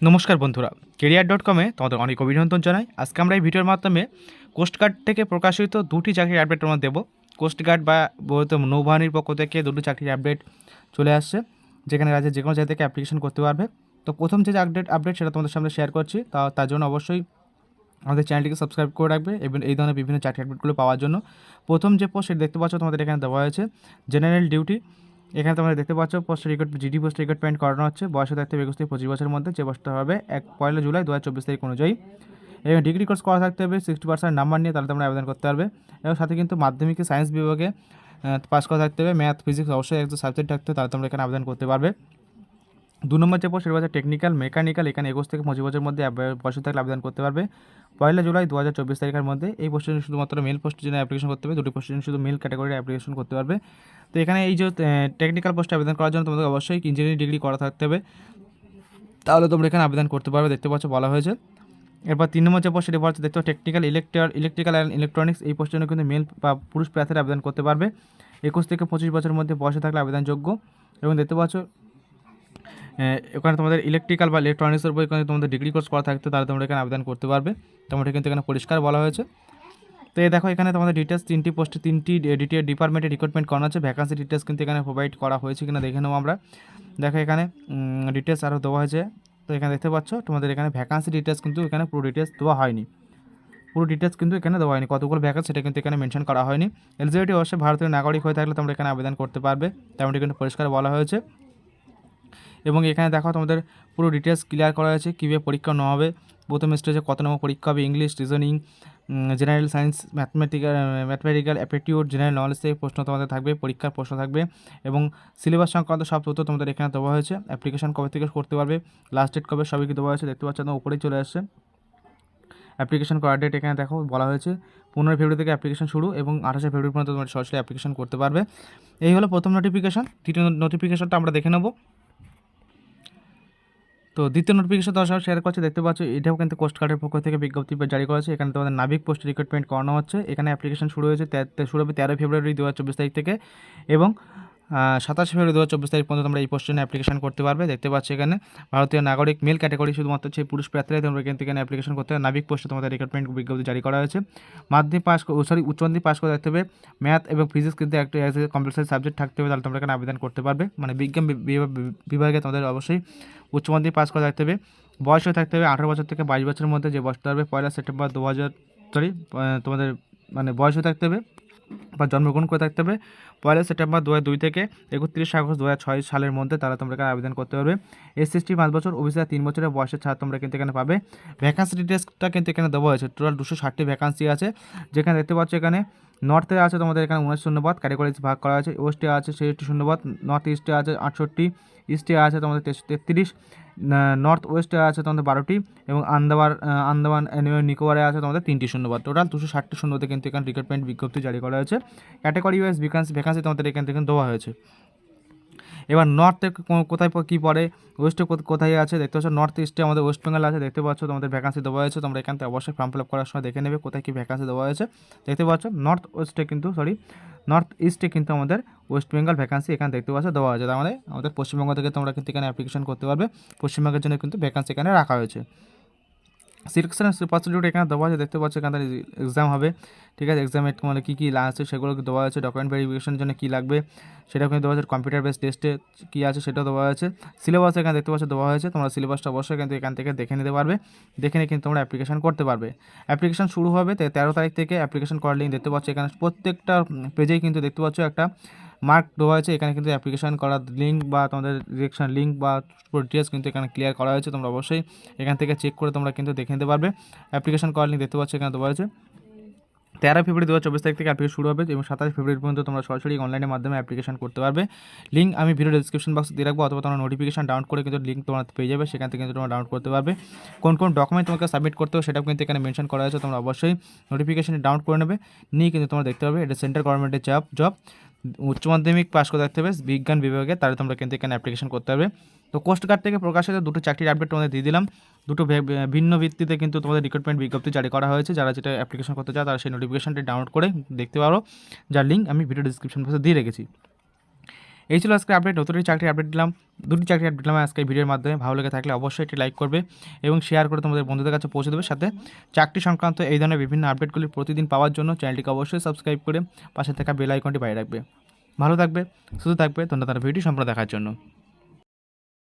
নমস্কার বন্ধুরা। Career dot কমে তোমাদের অনেক অভিনন্দন জানাই। আজকে আমরা এই ভিডিওর মাধ্যমে কোস্টগার্ড থেকে প্রকাশিত দুটি চাকরির আপডেট আমরা দেবো। কোস্টগার্ড বা নৌবাহিনীর পক্ষ থেকে দুটি চাকরির আপডেট চলে আসছে, যেখানে রাজ্যে যে কোনো জায়গা থেকে অ্যাপ্লিকেশন করতে পারবে। তো প্রথম যে আপডেট আপডেট সেটা তোমাদের সামনে শেয়ার করছি। তা, তার জন্য অবশ্যই আমাদের চ্যানেলটিকে সাবস্ক্রাইব করে রাখবে এবং এই ধরনের বিভিন্ন চাকরি আপডেটগুলো পাওয়ার জন্য। প্রথম যে পোস্ট সেটা দেখতে পাচ্ছ, তোমাদের এখানে দেওয়া হয়েছে। জেনারেল ডিউটি এখানে তোমরা দেখতে পাচ্ছ post record GD post recruitment করানো হচ্ছে। বয়স থাকতে একুশ থেকে পঁচিশ বছরের মধ্যে। যে বয়সটা হবে এক, পয়লা জুলাই দু হাজার চব্বিশ তারিখ অনুযায়ী। এবং ডিগ্রি কোর্স করা থাকতে হবে সিক্সটি পার্সেন্ট নাম্বার নিয়ে তাহলে তোমরা আবেদন করতে পারবে। এবং সাথে কিন্তু মাধ্যমিকে সায়েন্স বিভাগে পাস করা থাকতে হবে। ম্যাথ ফিজিক্স অবশ্যই একটা সাবজেক্ট থাকতে হবে, তাহলে তোমরা এখানে আবেদন করতে পারবে। দু নম্বর যে পোস্ট সেটা টেকনিক্যাল মেকানিক্যাল এখানে একুশ থেকে পঁচিশ বছরের মধ্যে বয়স থাকলে আবেদন করতে পারবে। পয়লা জুলাই দু হাজার চব্বিশ তারিখের মধ্যে এই পোস্টের জন্য শুধুমাত্র মেল পোস্টের জন্য অ্যাপ্লিকেশন করতে হবে, দুটি পোস্টের জন্য শুধু মেল ক্যাটাগরির অ্যাপ্লিকেশন করতে পারবে। তো এখানে এই যে টেকনিক্যাল পোস্টে আবেদন করার জন্য তোমাদের অবশ্যই ইঞ্জিনিয়ারিং ডিগ্রি করা থাকতে হবে। তাহলে তোমরা এখানে আবেদন করতে পারবে, দেখতে পাচ্ছ বলা হয়েছে। এরপর তিন নম্বর যে পোস্ট সেটা হচ্ছে দেখতে technical electric electrical and electronics এই পোস্টের জন্য কিন্তু মেল বা পুরুষ প্রার্থীরা আবেদন করতে পারবে। একুশ থেকে পঁচিশ বছরের মধ্যে বয়সে থাকলে আবেদনযোগ্য। এবং দেখতে পাচ্ছ ওখানে তোমাদের ইলেকট্রিক্যাল বা ইলেকট্রনিক্সের উপর কিন্তু তোমাদের ডিগ্রি কোর্স করা থাকতে, তাহলে তোমরা এখানে আবেদন করতে পারবে। তোমাদের কিন্তু এখানে পরিষ্কার বলা হয়েছে। তো এই দেখো, এখানে তোমাদের ডিটেলস তিনটি পোস্টে তিনটি ডিটেল ডিপার্টমেন্টে রিক্রুটমেন্ট করানো আছে। ভ্যাকান্সি ডিটেলস কিন্তু এখানে প্রোভাইড করা হয়েছে কিনা দেখে নেব আমরা। দেখো এখানে ডিটেলস আরও দেওয়া হয়েছে। তো এখানে দেখতে পাচ্ছ, তোমাদের এখানে ভ্যাকান্সি ডিটেলস কিন্তু এখানে পুরো ডিটেলস দেওয়া হয়নি। পুরো ডিটেলস কিন্তু এখানে দেওয়া হয়নি। কতগুলো ভ্যাকান্সি সেটা কিন্তু এখানে মেনশন করা হয়নি। এলিজিবিলিটি অবশ্যই ভারতীয় নাগরিক হয়ে থাকলে তোমরা এখানে আবেদন করতে পারবে। তেমনটি কিন্তু পরিষ্কার বলা হয়েছে। এবং এখানে দেখো তোমাদের পুরো ডিটেলস ক্লিয়ার করা হয়েছে, কীভাবে পরীক্ষা নেওয়া হবে। প্রথম স্টেজে কত নম্বর পরীক্ষা হবে English reasoning general science mathematical mathematical aptitude general knowledge থেকে প্রশ্ন তোমাদের থাকবে, পরীক্ষার প্রশ্ন থাকবে এবং সিলেবাস সংক্রান্ত সব তথ্য তোমাদের এখানে দেওয়া হয়েছে। অ্যাপ্লিকেশন কবে থেকে করতে পারবে লাস্ট ডেট কবে, সবই দেওয়া হয়েছে, দেখতে পাচ্ছ তোমার উপরেই চলে আসছে। অ্যাপ্লিকেশন করার ডেট এখানে দেখো বলা হয়েছে, পনেরোই ফেব্রুয়ারি থেকে অ্যাপ্লিকেশন শুরু এবং আঠাশে ফেব্রুয়ারি পর্যন্ত তোমরা সরাসরি অ্যাপ্লিকেশন করতে পারবে। এই হলো প্রথম নোটিফিকেশন দ্বিতীয় নোটিফিকেশনটা আমরা দেখে নেব। তো দ্বিতীয় নোটিফিকেশন তোমার সাথে শেয়ার করছে। দেখতে পাচ্ছ, এটাও কিন্তু কোস্ট গার্ডের পক্ষ থেকে বিজ্ঞপ্তি জারি করা হয়েছে। এখানে তোমাদের নাবিক পোস্ট রিক্রুটমেন্ট করানো হচ্ছে। এখানে অ্যাপ্লিকেশন শুরু হয়েছে শুরু হবে তেরোই ফেব্রুয়ারি দু হাজার চব্বিশ তারিখ থেকে। এবং সাতাশে ফেব্রুয়ারি দু হাজার চব্বিশ তারিখ পর্যন্ত তোমরা এই পোস্টের অ্যাপ্লিকেশন করতে পারবে। দেখতে পাচ্ছ এখানে ভারতীয় নাগরিক মেল ক্যাটাগরি শুধুমাত্র সেই পুরুষ প্রার্থীরাই তোমরা এখান থেকে অ্যাপ্লিকেশন করতে হবে। নাবিক পোস্টে তোমাদের রিক্রুটমেন্ট বিজ্ঞপ্তি জারি করা হয়েছে। মাধ্যমিক পাস সরি উচ্চ মাধ্যমিক পাস করে থাকতে হবে। ম্যাথ এবং ফিজিক্স কিন্তু একটা কম্পালসারি সাবজেক্ট থাকতে হবে, তাহলে তোমরা এখানে আবেদন করতে পারবে। মানে বিজ্ঞান বিভাগ- তোমাদের অবশ্যই উচ্চ মাধ্যমিক পাস করে থাকতে হবে। বয়সও থাকতে হবে আঠারো বছর থেকে বাইশ বছরের মধ্যে যে বয়সটা হবে, পয়লা সেপ্টেম্বর দু হাজার সরি তোমাদের মানে বয়সও থাকতে হবে। বা জন্মগ্রহণ করে থাকতে হবে। পয়লা সেপ্টেম্বর দু দুই থেকে একত্রিশ আগস্ট দু ছয় সালের মধ্যে তারা তোমরা এখানে আবেদন করতে পারবে। এসটি পাঁচ বছর, ওবিসি তিন বছরের বয়সের ছাড় তোমরা কিন্তু এখানে পাবে। ভ্যাকান্সি ডিটেলসটা কিন্তু এখানে দেওয়া হয়েছে। টোটাল দুশো ষাটটি ভ্যাকান্সি আছে। যেখানে দেখতে পাচ্ছ এখানে নর্থে আছে তোমাদের এখানে উনিশ শূন্যবাদ ক্যাটাগরিজ ভাগ করা আছে। ওয়েস্টে আছে ছেষট্টি শূন্যবাদ নর্থ ইস্টে আছে আটষট্টি ইস্টে আছে তোমাদের তেত্রিশ নর্থ ওয়েস্টে আছে তোমাদের বারোটি এবং আন্দামান আন্দামান নিকোবারে আছে তোমাদের তিনটি শূন্যবাদ টোটাল দুশো ষাটটি শূন্যতে কিন্তু এখানে রিক্রুটমেন্ট বিজ্ঞপ্তি জারি করা হয়েছে। ক্যাটাগরি ওয়াইজ ভ্যাকান্সি ভ্যাকান্সি তোমাদের এখান থেকে দেওয়া হয়েছে। এবার নর্থে কোথায় কী পড়ে? ওয়েস্টে কোথ- কোথায় আছে? দেখতে পাচ্ছ নর্থ ইস্টে আমাদের ওয়েস্ট বেঙ্গল আছে। দেখতে পাচ্ছ, তোমাদের ভ্যাকান্সি দেওয়া হয়েছে। তোমরা এখান থেকে অবশ্যই ফর্ম ফিল আপ করার সময় দেখে নেবে কোথায় কী ভ্যাকান্সি দেওয়া হয়েছে। দেখতে পাচ্ছ নর্থ ওয়েস্টে কিন্তু সরি নর্থ ইস্টে কিন্তু আমাদের ওয়েস্ট বেঙ্গল ভ্যাকান্সি এখানে দেখতে পাচ্ছ দেওয়া হয়েছে। তার মানে আমাদের পশ্চিমবঙ্গ থেকে তোমরা কিন্তু এখানে অ্যাপ্লিকেশন করতে পারবে। পশ্চিমবঙ্গের জন্য কিন্তু ভ্যাকান্সি এখানে রাখা হয়েছে। সিলেকশন প্রসিডিউর এখানে দেওয়া আছে, দেখতে পাচ্ছ এখানে এক্সাম হবে। ঠিক আছে এক্সামে মানে কী কী আছে সেগুলো দেওয়া আছে ডকুমেন্ট ভেরিফিকেশনের জন্য কী লাগবে সেটাও কিন্তু দেওয়া আছে কম্পিউটার বেস টেস্টে কী আছে সেটাও দেওয়া আছে। সিলেবাস এখানে দেখতে পাচ্ছ দেওয়া হয়েছে, তোমরা সিলেবাসটা অবশ্যই কিন্তু এখান থেকে দেখে নিতে পারবে, দেখে নিয়ে কিন্তু তোমরা অ্যাপ্লিকেশন করতে পারবে। অ্যাপ্লিকেশন শুরু হবে তেরো তারিখ থেকে অ্যাপ্লিকেশন করার লিঙ্ক দেখতে পাচ্ছ এখানে প্রত্যেকটা পেজেই কিন্তু দেখতে পাচ্ছ একটা মার্ক দেওয়া হয়েছে, এখানে কিন্তু অ্যাপ্লিকেশন করার লিঙ্ক বা তোমাদের ডিরেকশন লিঙ্ক বা ডিটেলস কিন্তু এখানে ক্লিয়ার করা হয়েছে, তোমরা অবশ্যই এখান থেকে চেক করে তোমরা কিন্তু দেখে নিতে পারবে। অ্যাপ্লিকেশন করার লিঙ্ক দেখতে পাচ্ছ এখানে দেওয়া হয়েছে। তেরো ফেব্রুয়ারি দু হাজার চব্বিশ তারিখ থেকে অ্যাপ্লিকেশন শুরু হবে এবং সাতাশ ফেব্রুয়ারি পর্যন্ত তোমরা সরাসরি অনলাইনের মাধ্যমে অ্যাপ্লিকেশন করতে পারবে। লিঙ্ক আমি ভিডিও ডিসক্রিপশন বক্সে দিয়ে রাখব, অথবা তোমরা নোটিফিকেশন ডাউনলোড করে কিন্তু লিঙ্ক তোমরা পেয়ে যাবে, সেখান থেকে কিন্তু তোমরা ডাউনলোড করতে পারবে। কোন কোন ডকুমেন্ট তোমাকে সাবমিট করতে হবে সেটাও কিন্তু এখানে মেনশন করা আছে, তোমরা অবশ্যই নোটিফিকেশন ডাউনলোড করে নেবে। নিয়ে কিন্তু তোমরা দেখতে পাবে, এটা সেন্ট্রাল গভর্নমেন্টের জব জব উচ্চ মাধ্যমিক পাস করে থাকতে হবে? বিজ্ঞান বিভাগে, তাহলে তোমরা কিন্তু এখানে অ্যাপ্লিকেশন করতে হবে তো কোস্টগার্ড থেকে প্রকাশিত দুটো চাকরির আপডেট তোমাদের দিয়ে দিলাম। দুটো ভিন্ন ভিত্তিতে কিন্তু তোমাদের রিক্রুটমেন্ট বিজ্ঞপ্তি জারি করা হয়েছে। যারা যেটা অ্যাপ্লিকেশন করতে চায়, তারা সেই নোটিফিকেশনটি ডাউনলোড করে দেখতে পারো। যার লিঙ্ক আমি ভিডিও ডিসক্রিপশন বক্সে দিয়ে রেখেছি। এই ছিল আজকে আপডেট নতুন চাকরি আপডেট দিলাম। দুটি চাকরি আপডেট দিলাম আজকে ভিডিওর মাধ্যমে। ভালো লেগে থাকলে অবশ্যই একটি লাইক করবে এবং শেয়ার করে তোমাদের বন্ধুদের কাছে পৌঁছে দেবে। সাথে চাকরি সংক্রান্ত এই ধরনের বিভিন্ন আপডেটগুলি প্রতিদিন পাওয়ার জন্য চ্যানেলটিকে অবশ্যই সাবস্ক্রাইব করে পাশে থাকা বেল আইকনটি বাইরে রাখবে। ভালো থাকবে, সুস্থ থাকবে। ধন্যবাদ ভিডিওটি সম্পূর্ণ দেখার জন্য।